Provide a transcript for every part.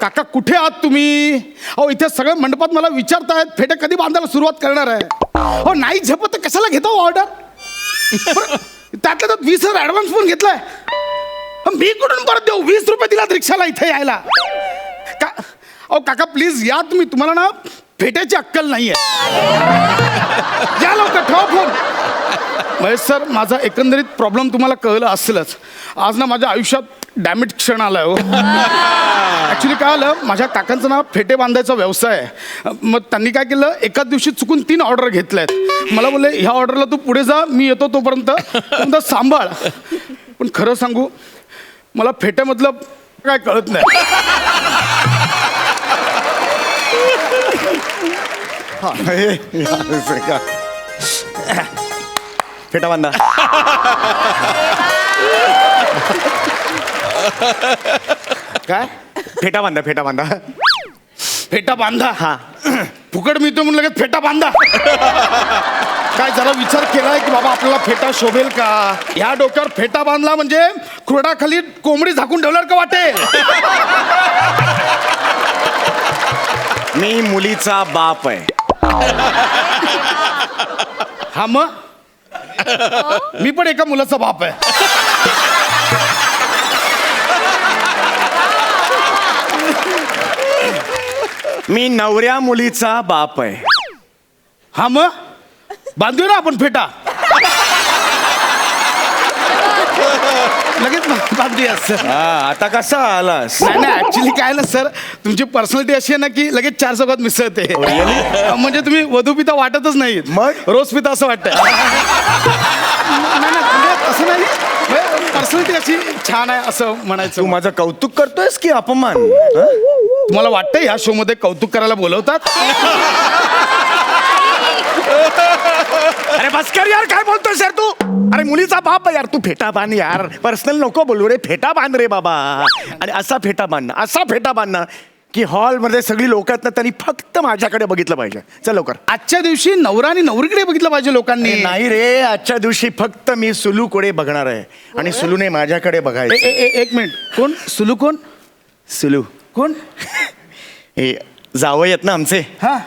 काका कुठे आहात तुम्ही? अहो इथे सगळे मंडपात मला विचारतायत फेटे कधी बांधायला सुरुवात करणार आहे? अहो नाही झेपत तर कशाला घेतो ऑर्डर त्यातल्या त्यात वीस हजार ॲडव्हान्स पण घेतलाय. मी कुठून परत देऊ? वीस रुपये दिलात रिक्षाला इथे यायला. का अहो काका प्लीज या तुम्ही. तुम्हाला ना फेट्याची अक्कल नाहीये. या लवकर ठेवा फोन महेश सर माझा एकंदरीत प्रॉब्लेम तुम्हाला कळलं असेलच. आज ना माझ्या आयुष्यात डॅमेज क्षण आलाय हो. ॲक्च्युली काय आलं? माझ्या काकांचं ना फेटे बांधायचा व्यवसाय आहे. मग त्यांनी काय केलं? एकाच दिवशी चुकून तीन ऑर्डर घेतल्यात. मला बोलले ह्या ऑर्डरला तू पुढे जा मी येतो तोपर्यंत. तोपर्यंत सांभाळ. पण खरं सांगू मला फेट्यामधलं काय कळत नाही. फेटा बांधा. काय? फेटा बांधा फेटा बांधा. फेटा बांधा? हा. फुकट मिळतो म्हणून लगेच फेटा बांधा. काय जरा विचार केलाय की बाबा आपल्याला फेटा शोभेल का? ह्या डोक्यावर फेटा बांधला म्हणजे खुरडाखाली कोंबडी झाकून ठेवल्यावर का वाटेल. मी मुलीचा बाप आहे. हा मग? मी पण एका मुलाचा बाप आहे. मी नवऱ्या मुलीचा बाप आहे. हा मग? बांधूया ना आपण फेटा. लगेच बा- बांधूया सर हा, आता कसा आलास? नाही नाही ऍक्च्युली काय ना सर तुमची पर्सनॅलिटी अशी आहे ना की लगेच चार चौकात मिसळते. म्हणजे तुम्ही वधू पिता वाटतच नाही मग? रोज पिता असं वाटतं नाही, नाही, म्हणजे असं नाही. पर्सनॅलिटी अशी छान आहे असं म्हणायचं. तू माझं कौतुक करतोयस की अपमान? हा? तुम्हाला वाटतं ह्या शो मध्ये कौतुक करायला बोलवतात? अरे बस कर यार काय बोलतोय यार तू? अरे मुलीचा बाप आहे यार तू फेटा बांध यार. पर्सनल नको बोलू रे फेटा बांध रे बाबा. आणि असा फेटा बांध असा फेटा बांध की हॉलमध्ये सगळी लोक आहेत ना त्यांनी फक्त माझ्याकडे बघितलं पाहिजे. चल लवकर. आजच्या दिवशी नवरा आणि नवरीकडे बघितलं पाहिजे लोकांनी. नाही रे आजच्या दिवशी फक्त मी सुलू कोडे बघणार आहे. आणि सुलूने माझ्याकडे ए- बघायचं ए- ए- एक मिनिट. कोण? सुलू कोण? सुलू. कोण? हे जावई आहेत ना आमचे? हा.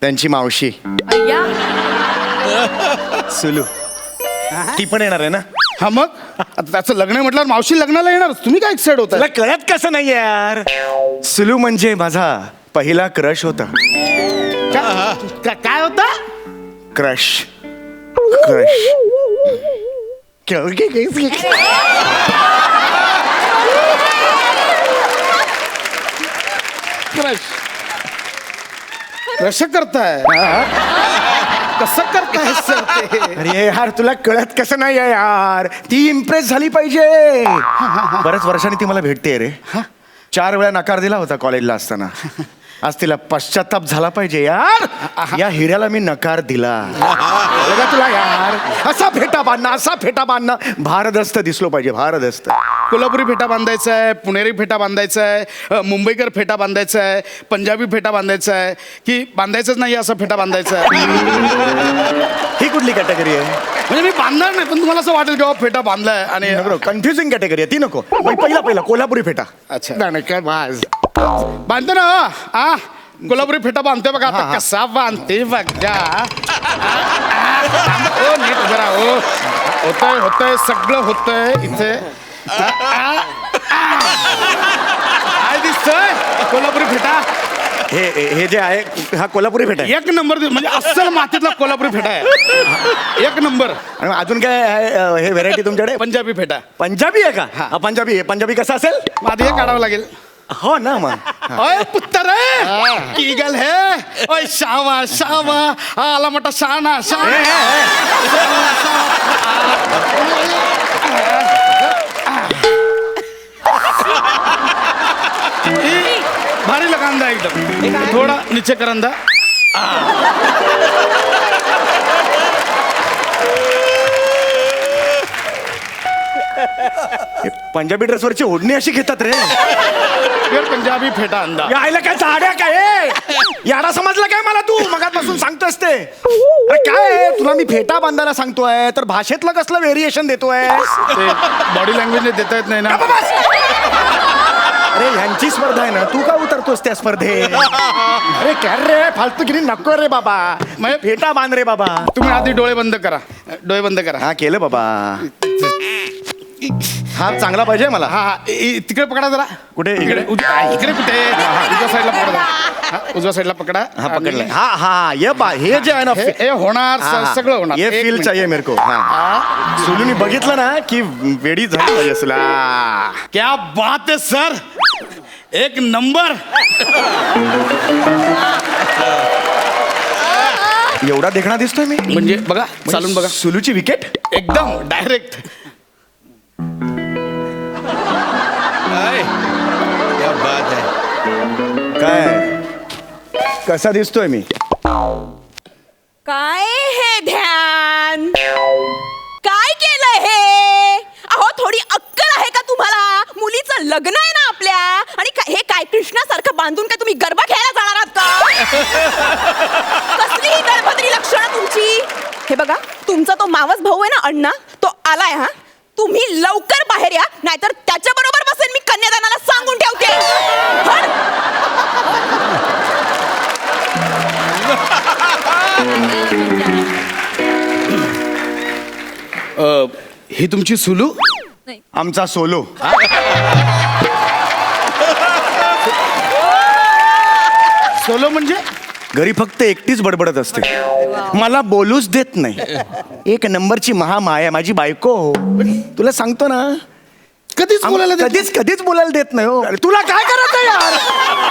त्यांची मावशी. अय्या. सुलू ती पण येणार आहे ना? हा मग? आता त्याचं लग्न आहे म्हटल्यावर मावशी लग्नाला येणार तुम्ही काय एक्साइड होता तुला कळत कसं नाही यार? सुलू म्हणजे माझा पहिला क्रश होता. काय होता? क्रश क्रश क्रश क्रश करताय? कसं करताय सर अरे यार तुला कळत कसं नाही आहे यार? ती इम्प्रेस झाली पाहिजे. बऱ्याच वर्षांनी ती मला भेटते रे. चार वेळा नकार दिला होता कॉलेजला असताना. आज तिला पश्चाताप झाला पाहिजे यार. या हिऱ्याला मी नकार दिला. बघा तुला यार. असा फेटा बांधणं असा फेटा बांधणं. भारदस्त दिसलो पाहिजे भारदस्त. कोल्हापुरी फेटा बांधायचा आहे पुणेरी फेटा बांधायचा आहे मुंबईकर फेटा बांधायचा आहे पंजाबी फेटा बांधायचा आहे की बांधायचंच नाही असा फेटा बांधायचा आहे ही कुठली कॅटेगरी आहे? म्हणजे मी बांधणार नाही पण तुम्हाला असं वाटेल की बाबा फेटा बांधलाय आणि कन्फ्युजिंग कॅटेगरी आहे ती नको. पण पहिला पहिला कोल्हापुरी फेटा. अच्छा. नाही, काय बांधतो ना आ कोल्हापुरी फेटा बांधतोय बघा आता. कसा बांधते बघा. जरा हो होतंय होतंय सगळं होतंय इथे. काय दिसतंय कोल्हापुरी फेटा हे हे- जे आहे हा कोल्हापुरी फेटा आहे. एक नंबर दिस- म्हणजे अस्सल मातीतला कोल्हापुरी फेटा आहे. एक नंबर. आणि अजून काय आहे, अ, हे व्हेरायटी तुमच्याकडे? पंजाबी फेटा पंजाबी आहे का? हा, पंजाबी आहे. पंजाबी कसा असेल? माझं हे काढावं लागेल. हो ना मग. ओय पुत्तर की गल है? ओय शावा शावा आला मोठा शाना शाना भारी लगा अंदा एकदम थोड़ा नीचे कर अंदा हे पंजाबी ड्रेसवरची ओढणी अशी घेतात रे. फिर पंजाबी फेटा अंदा यायला काय झाड्या काय हे? याला समजलं काय मला तू? मगातपासून सांगतोस ते. अरे काय? तुला मी फेटा बांधायला सांगतोय तर भाषेतलं कसलं व्हेरिएशन देतोय ते बॉडी लँग्वेज देता येत नाही ना. अरे ह्यांची स्पर्धा आहे ना तू का उतरतोस त्या स्पर्धेत? अरे काय रे फालतूगिरी नको रे बाबा. मग- फेटा बांध रे बाबा. तुम्ही आधी डोळे बंद करा. डोळे बंद करा. हा केलं बाबा. हा चांगला पाहिजे मला. हा हा. इ- इ- तिकडे पकडा जरा. कुठे? इकडे? उज- आ, इकडे कुठे? उजव्या साईडला पकडा जरा. हा, उजव्या साईडला पकडा. हा आणि- पकडलाय हा हा. ये बा हे जे आहे ना हे हे होणार हा, हा. सगळं होणार. ये एक फील. चाहिए मेरे को हा. सुलूनी बघितलं ना की वेडी झाली पाहिजे असला. क्या बात है सर. एक नंबर. एवढा देखणा दिसतोय मी. म्हणजे बघा चालून बघा. सुलूची विकेट एकदम डायरेक्ट कसा दिसतोय मी? काय हे ध्यान? काय केलं हे? अहो थोडी अक्कल आहे का तुम्हाला? मुलीचं लग्न आहे ना आपल्या? आणि काय- हे काय कृष्णासारखं बांधून काय तुम्ही गरबा खेळायला जाणार आहात का? कसली ही लक्षणं तुमची. हे बघा तुमचा तो मावस भाऊ आहे ना अण्णा? अ, ही तुमची सुलू? आमचा सोलो. सोलो म्हणजे? घरी फक्त एकटीच बडबडत असते. मला बोलूच देत नाही. एक नंबरची महामाया माझी बायको. तुला सांगतो ना. कधीच बोलायला देत कधीच कधीच बोलायला देत नाही हो. अरे तुला काय करायचं यार?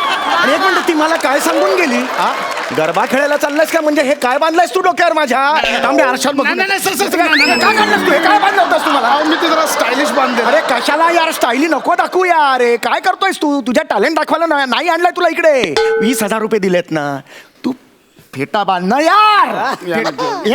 एक मिनिट ती मला काय सांगून गेली? हा? गरबा खेळायला चाललायस का? म्हणजे हे काय बांधलायस तू डोक्यावर माझ्या? रे, आरशात बघू नाही, नाही, नाही, सर, सर, सर, काय नाही, नाही, काय काढलंस तू? हे काय बांधलं होतास तू मला? अहो, मी ते जरा स्टायलिश बांधले अरे कशाला यार स्टाईली नको दाखवू यार. हे काय करतोयस तू? तुझ्या टॅलेंट दाखवायला ना- नाही आणलाय तुला इकडे. वीस हजार रुपये दिलेत ना. तू फेटा बांध ना यार. फेटा- हे कधी- तू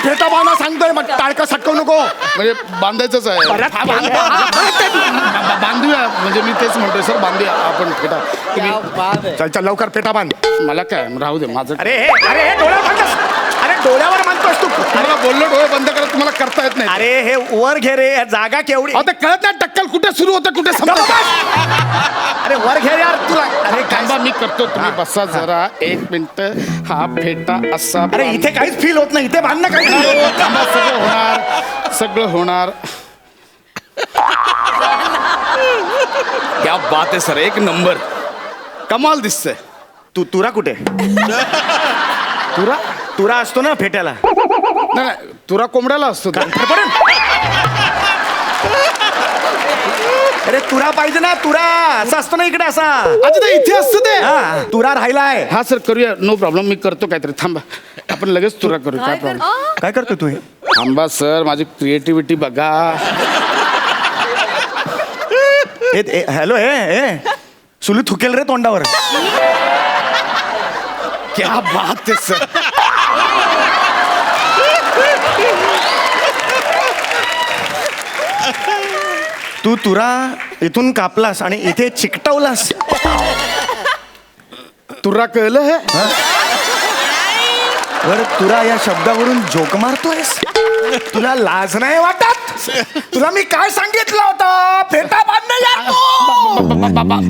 फेटा बांधा सांगतोय मग टाळका सटकवू नको? म्हणजे बांधायचंच आहे. परत हा, बांध- बा- बा- बांधूया म्हणजे मी तेच म्हणतोय सर बांधूया आपण फेटा तुम्ही चल चल लवकर फेटा बांध. मला काय राहू दे माझं अरे हे हे अरे डोळ्यावर बांधतोस तू. तुम्हाला बोललो डोळे बंद करा तुम्हाला करता येत नाही. अरे हे वर घे रे जागा केवढी. अहो, ते कळत नाही टक्कल कुठे सुरू होतं कुठे संपत. अरे वर घे यार तुला. अरे थांबा मी करतो तुम्ही बसा जरा. एक मिनिट. हा फेटा असा अरे इथे काहीच फील होत नाही इथे बांधणं काही सगळं होणार सगळं होणार. क्या बात आहे सर एक नंबर. कमाल दिसतंय. तू तुरा कुठे? तुरा? तुरा असतो ना फेट्याला. नाही नाही तुरा कोंबड्याला असतो तो. अरे तुरा पाहिजे ना तुरा. असं असतो ना इकडे असा. अच्छा ते इथे असतं ते हा तुरा राहिलाय. हा सर करूया. नो प्रॉब्लेम मी करतो काहीतरी. थांबा. आपण लगेच तुरा करू काय प्रॉब्लेम काय करतो तू हे? थांबा सर माझी क्रिएटिव्हिटी बघा. हॅलो ए ए सुलू थुकेल रे तोंडावर. क्या बात आहे सर. तू तुरा इथून कापलास आणि इथे चिकटवलास. तुरा कळलं हे? बर तुरा या शब्दावरून जोक मारतोयस? तुला लाज नाही वाटत? तुला मी काय सांगितलं होतं? फेटा बांधणं.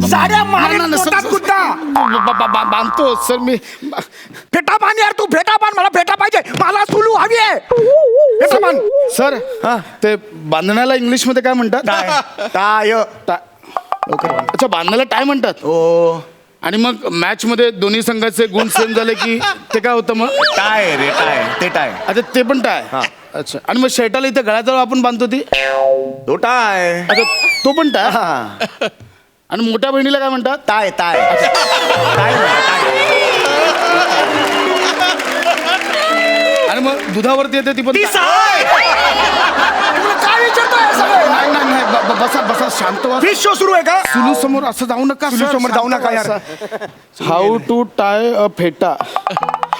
साड्या मारीन बांधतो सर मी फेटा बांध यार तू फेटा बांध मला फेटा पाहिजे. मला सुलू हवी आहे. सर हा. ते बांधण्याला इंग्लिशमध्ये काय म्हणतात? टाय. अच्छा बांधण्याला टाय म्हणतात? ओ आणि मग मॅच मध्ये दोन्ही संघाचे गुण सेम झाले की ते काय होतं मग? टाय रे टाय. ते टाय. अच्छा ते पण टाय. हा. अच्छा. आणि मग शर्टाला इथे गळ्याजवळ आपण बांधतो ती? तो टाय. अच्छा तो पण टाय? हा. आणि मोठ्या बहिणीला काय म्हणतात? टाय टाय. टाय म्हणा, टाय. आणि मग दुधावरती येते ती पण ती टाय. साय. तुला काय विचारतोय हे सगळं? नाही नाही नाही ब- ब- बसा बसा शांत व्हा फिश शो सुरू आहे का सुलू समोर असं जाऊ नका सुलू समोर जाऊ नका यार. हाऊ टू टाय अ फेटा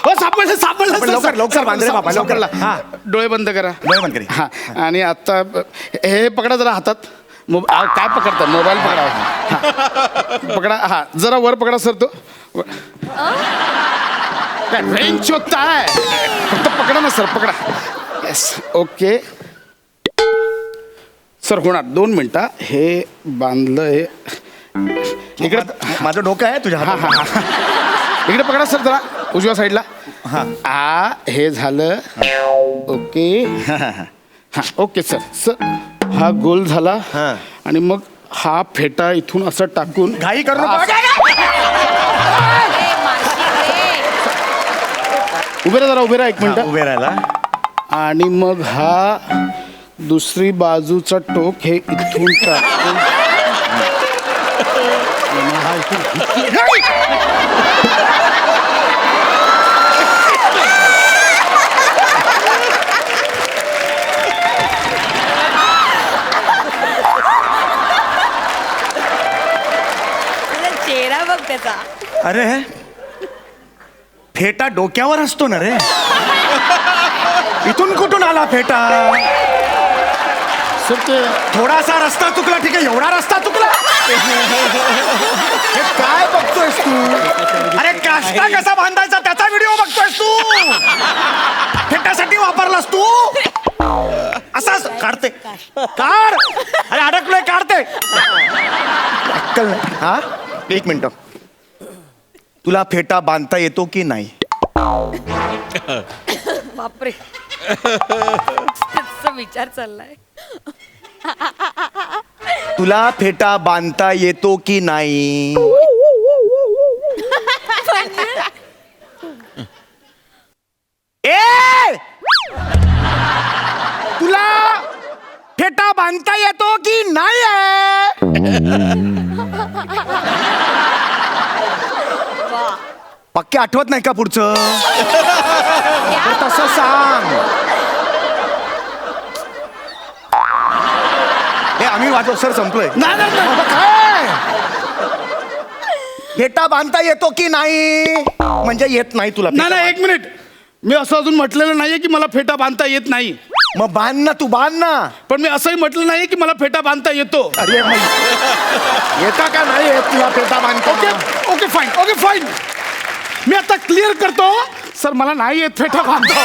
हो सापडलं सापडलं सर, लवकर, सर. लवकर बांध रे बाबा, लवकर. सापडलं. हा. डोळे बंद करा डोळे बंद करी. हा आणि आता ब- हे पकडा जरा हातात मोब- आ, काय पकडता मोबाईल पकडा हा. पकडा हा जरा वर पकडा सर तो व- रेंज फक्त पकडा ना सर पकडा येस ओके सर होणार दोन मिनटं हे बांधलं हे इकडे माझं डोकं आहे तुझ्या हा. हा इकडे पकडा सर जरा उजव्या साईडला हा. आ हे झालं ओके हा ओके सर सर हा गोल झाला हा. आणि मग हा फेटा इथून असं टाकून घाई करू नको उभे राहा जरा उभे राहा एक मिनिट. उभे राहायला. आणि मग हा दुसरी बाजूचा टोक हे इथून टाकून. हा इथून- चेहरा बघ त्याचा. अरे फेटा डोक्यावर असतो ना रे. इथून कुठून आला फेटा? सर ते थोडासा रस्ता चुकला ठीक आहे एवढा रस्ता चुकला. हे काय बघतोयस तू? अरे काष्टा कसा बांधायचा त्याचा व्हिडिओ बघतोयस तू? फेटासाठी वापरलास तू? असाच काढते काढ अरे अडकलोय काढते अक्कल नाही. हा? एक मिनिट. तुला फेटा बांधता येतो की नाही? बापरे. त्याचा विचार चाललाय. तुला फेटा बांधता येतो की नाही? ए! तुला फेटा बांधता येतो की नाही पक्के आठवत नाही का पुढचं? तर तसं सांग. हे आम्ही वाचव सर संपलोय. नाही नाही, नाही बाबा, काय? फेटा बांधता येतो की नाही? म्हणजे येत नाही तुला नाही फेटा नाही, एक मिनिट. मी असं अजून म्हटलेलं नाहीये की मला फेटा बांधता येत नाही. मग बांध ना तू बांध ना. पण मी असंही म्हटलं नाही की मला फेटा बांधता येतो. अरे मग येता का नाही येत तुला फेटा बांधता? Okay okay fine okay fine मी आता क्लिअर करतो. सर मला नाही येत फेटा बांधता.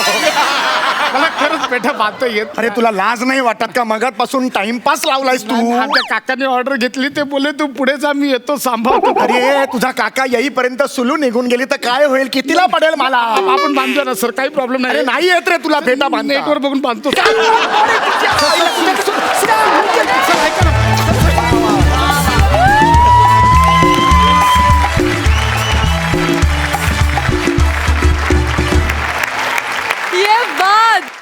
मला खरंच फेटा बांधता येत अरे तुला लाज नाही वाटत का? मगातपासून टाइमपास लावलायस तू. आमच्या काकाने ऑर्डर घेतली ते बोले तू पुढे जा मी येतो सांभाळतो. अरे तुझा काका येईपर्यंत सुलू निघून गेली तर काय होईल? कितीला पडेल मला? आपण बांधतो ना सर काही प्रॉब्लेम अरे नाही येत रे तुला फेटा बांधता. नेटवर बघून बांधतो. सर, ऐका ना. God!